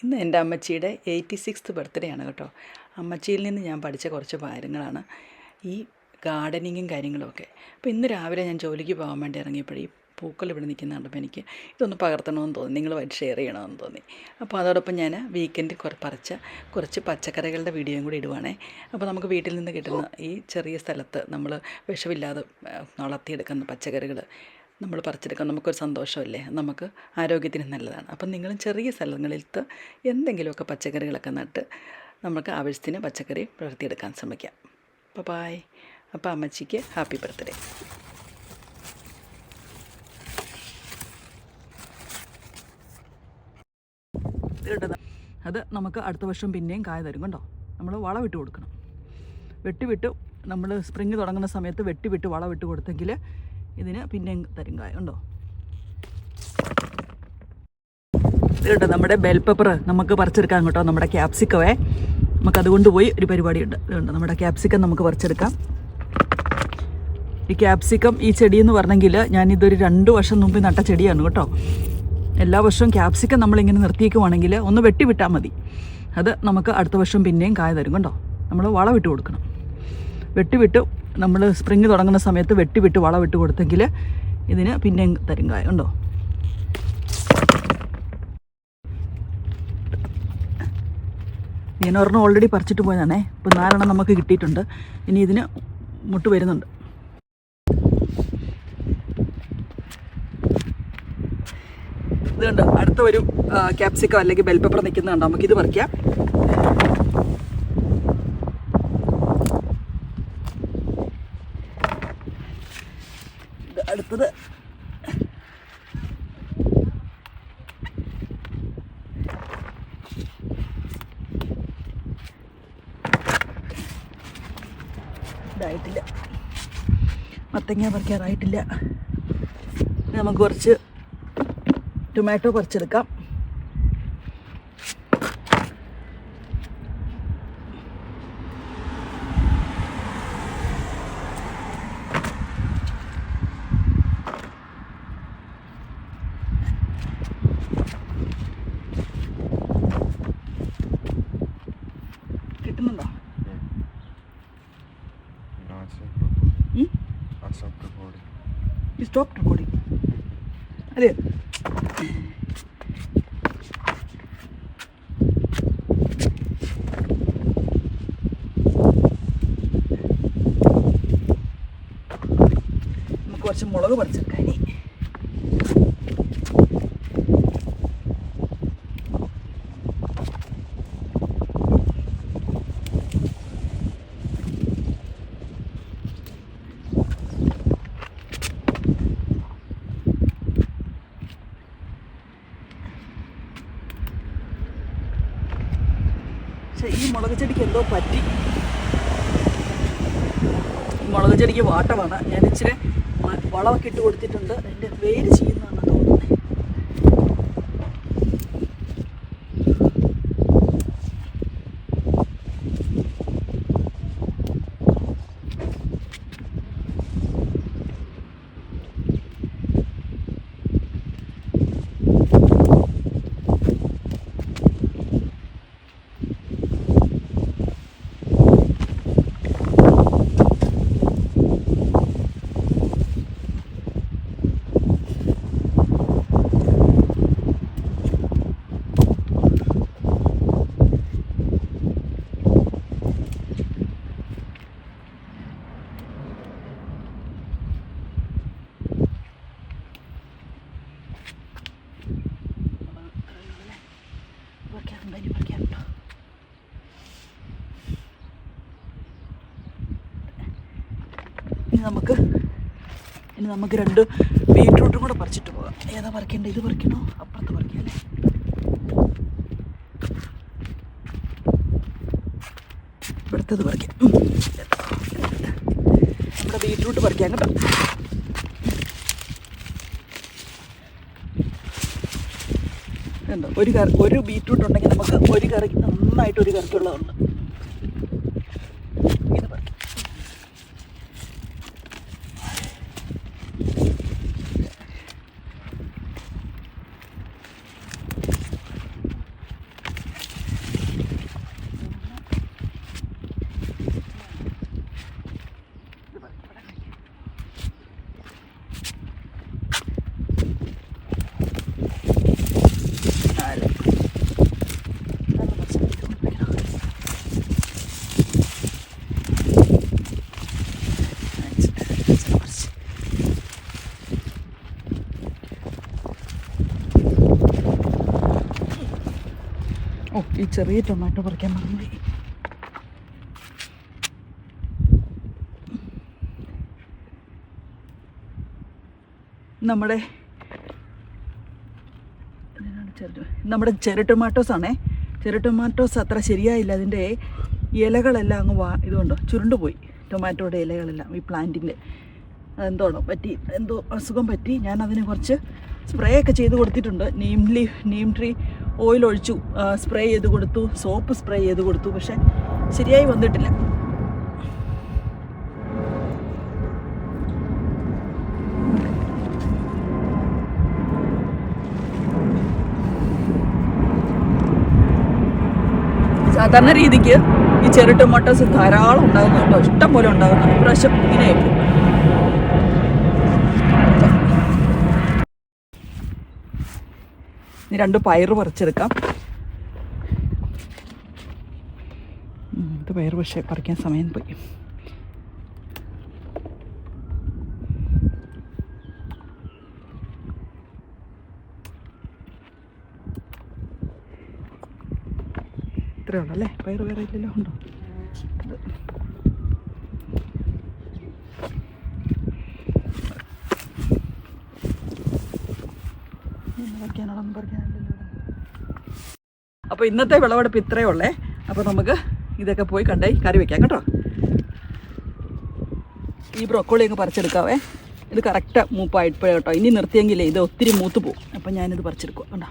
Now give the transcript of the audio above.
ഇന്ന് എന്റെ അമ്മച്ചിയുടെ എയ്റ്റി സിക്സ്ത് ബർത്ത്ഡേ ആണ് കേട്ടോ. അമ്മച്ചിയിൽ നിന്ന് ഞാൻ പഠിച്ച കുറച്ച് കാര്യങ്ങളാണ് ഈ ഗാർഡനിങ്ങും കാര്യങ്ങളുമൊക്കെ അപ്പോൾ ഇന്ന് രാവിലെ ഞാൻ ജോലിക്ക് പോകാൻ വേണ്ടി ഇറങ്ങിയപ്പോഴേ പൂക്കൾ ഇവിടെ നിൽക്കുന്ന കണ്ടപ്പോൾ എനിക്ക് ഇതൊന്ന് പകർത്തണമെന്ന് തോന്നി. നിങ്ങൾ നിങ്ങളുമായിട്ട് ഷെയർ ചെയ്യണമെന്ന് തോന്നി. അപ്പോൾ അതോടൊപ്പം ഞാൻ വീക്കെൻഡിൽ കുറ പറിച്ച കുറച്ച് പച്ചക്കറികളുടെ വീഡിയോയും കൂടി ഇടുവാണേ. അപ്പോൾ നമുക്ക് വീട്ടിൽ നിന്ന് കിട്ടുന്ന ഈ ചെറിയ സ്ഥലത്ത് നമ്മൾ വിഷമില്ലാതെ വളർത്തിയെടുക്കുന്ന പച്ചക്കറികൾ നമ്മൾ പറിച്ചെടുക്കാൻ നമുക്കൊരു സന്തോഷമല്ലേ? നമുക്ക് ആരോഗ്യത്തിന് നല്ലതാണ്. അപ്പം നിങ്ങൾ ചെറിയ സ്ഥലങ്ങളിലത്തെ എന്തെങ്കിലുമൊക്കെ പച്ചക്കറികളൊക്കെ നട്ട് നമുക്ക് ആവശ്യത്തിന് പച്ചക്കറി വളർത്തിയെടുക്കാൻ ശ്രമിക്കാം. അപ്പോൾ ബായ്. അപ്പോൾ അമ്മച്ചിക്ക് ഹാപ്പി ബർത്ത്ഡേ. അത് നമുക്ക് അടുത്ത വർഷം പിന്നെയും കായ തരും കണ്ടോ? നമ്മൾ വളമിട്ട് കൊടുക്കണം. വെട്ടിവിട്ട് നമ്മൾ സ്പ്രിങ് തുടങ്ങുന്ന സമയത്ത് വെട്ടിവിട്ട് വളമിട്ട് കൊടുത്തെങ്കിൽ ഇതിന് പിന്നെ തരും കായ ഉണ്ടോ? ഇത് കേട്ടോ നമ്മുടെ ബെൽ പെപ്പർ നമുക്ക് പറിച്ചെടുക്കാം കേട്ടോ നമ്മുടെ ക്യാപ്സിക്കവേ നമുക്ക് അതുകൊണ്ട് പോയി ഒരു പരിപാടിയുണ്ട്. ഇതുണ്ട് നമ്മുടെ ക്യാപ്സിക്കം നമുക്ക് പറിച്ചെടുക്കാം. ഈ ക്യാപ്സിക്കം ഈ ചെടി എന്ന് പറഞ്ഞെങ്കിൽ ഞാനിതൊരു രണ്ട് വർഷം മുമ്പ് നട്ട ചെടിയാണ് കേട്ടോ. എല്ലാ വർഷവും ക്യാപ്സിക്കം നമ്മളിങ്ങനെ നിർത്തിയേക്കുവാണെങ്കിൽ ഒന്ന് വെട്ടിവിട്ടാൽ മതി. അത് നമുക്ക് അടുത്ത വർഷം പിന്നെയും കായ തരും കേട്ടോ നമ്മൾ വളമിട്ട് കൊടുക്കണം. വെട്ടിവിട്ട് നമ്മൾ സ്പ്രിങ് തുടങ്ങുന്ന സമയത്ത് വെട്ടിവിട്ട് വളമിട്ട് കൊടുത്തെങ്കിൽ ഇതിന് പിന്നെ തരും കായ. ഉണ്ടോ? ഞാൻ ഓൾറെഡി പറിച്ചിട്ട് പോയതാണേ. ഇപ്പോൾ നാലെണ്ണം നമുക്ക് കിട്ടിയിട്ടുണ്ട്. ഇനി ഇതിന് മുട്ട് വരുന്നുണ്ട്. ഇതുണ്ട് അടുത്ത ഒരു ക്യാപ്സിക്കം അല്ലെങ്കിൽ ബെൽ പെപ്പർ നിൽക്കുന്നുണ്ട് നമുക്കിത് പറിക്കാം. അടുത്തത്. ഇതായിട്ടില്ല. മത്തങ്ങ പറിക്കാറായിട്ടില്ല. നമുക്ക് കുറച്ച് ടൊമാറ്റോ പറിച്ചെടുക്കാം You stopped recording. അതെ നമുക്ക് കുറച്ച് മുളക് പറിച്ചെടുക്കാം ഇനി പക്ഷേ ഈ മുളക് ചെടിക്ക് എന്തോ പറ്റി. മുളക് ചെടിക്ക് വാട്ടമാണ്. ഞാൻ ഇച്ചിരി വളമൊക്കെ ഇട്ട് കൊടുത്തിട്ടുണ്ട്. അതിന്റെ വേര് ചെയ്യുന്നതാണ് തോന്നുന്നത് പറിക്കാറുണ്ട് ഇനി നമുക്ക് ഇനി നമുക്ക് രണ്ട് ബീട്രൂട്ടും കൂടെ പറിച്ചിട്ട് പോകാം. ഏതാ പറിക്കേണ്ടത് ഇത് പറിക്കണോ? അപ്പുറത്ത് പറിക്കാം അല്ലേ? ഇവിടുത്തത് പറിക്കാം. നമ്മുടെ ബീട്രൂട്ട് പറിക്കാം കേട്ടോ. കണ്ടോ ഒരു കറി ഒരു ബീറ്റ്റൂട്ട് ഉണ്ടെങ്കിൽ നമുക്ക് ഒരു കറിക്ക് നന്നായിട്ട് ഒരു കറിക്കുള്ളതുണ്ട് ഇത് പറിക്കാം ഓ ഈ ചെറിയ ടൊമാറ്റോ പറിക്കാൻ പറഞ്ഞു നമ്മുടെ നമ്മുടെ ചെറു ടൊമാറ്റോസ് ആണേ. ചെറു ടൊമാറ്റോസ് അത്ര ശരിയായില്ല. അതിന്റെ ഇലകളെല്ലാം അങ്ങ് വാ ഇതുകൊണ്ടോ ചുരുണ്ടുപോയി ടൊമാറ്റോയുടെ ഇലകളെല്ലാം ഈ പ്ലാന്റിന്റെ അതെന്തോണോ പറ്റി? എന്തോ അസുഖം പറ്റി. ഞാൻ അതിനെ കുറച്ച് സ്പ്രേ ഒക്കെ ചെയ്ത് കൊടുത്തിട്ടുണ്ട്. Neem leaf neem tree oil ഒഴിച്ചു സ്പ്രേ ചെയ്ത് കൊടുത്തു സോപ്പ് സ്പ്രേ ചെയ്ത് കൊടുത്തു പക്ഷെ ശരിയായി വന്നിട്ടില്ല. സാധാരണ രീതിക്ക് ഈ ചെറു ടൊമാറ്റോസ് ധാരാളം ഉണ്ടാകുന്നുണ്ടോ ഇഷ്ടം പോലെ ഉണ്ടാകുന്നു ഇപ്രാവശ്യം ഇങ്ങനെയായിരുന്നു. ഇനി രണ്ട് പയറ് പറിച്ചെടുക്കാം. പയർ ഇത് പയറ് പക്ഷേ പറിക്കാൻ സമയം പോയി. ഇത്രയേ അല്ലേ? പയർ വേറെ ഇല്ലല്ലോ ഉണ്ടോ? പറിക്കാനില്ലല്ലോ അപ്പോൾ ഇന്നത്തെ വിളവെടുപ്പ് ഇത്രയേ ഉള്ളേ. അപ്പോൾ നമുക്ക് ഇതൊക്കെ പോയി കണ്ടേ കറി വെക്കാം കേട്ടോ. ഈ ബ്രൊക്കോളി അങ്ങ് പറിച്ചെടുക്കാവേ. ഇത് കറക്റ്റ് മൂപ്പായിപ്പോഴേ കേട്ടോ. ഇനി നിർത്തിയെങ്കിലേ ഇത് ഒത്തിരി മൂത്ത് പോകും അപ്പം ഞാനിത് പറിച്ചെടുക്കുക കണ്ടോ?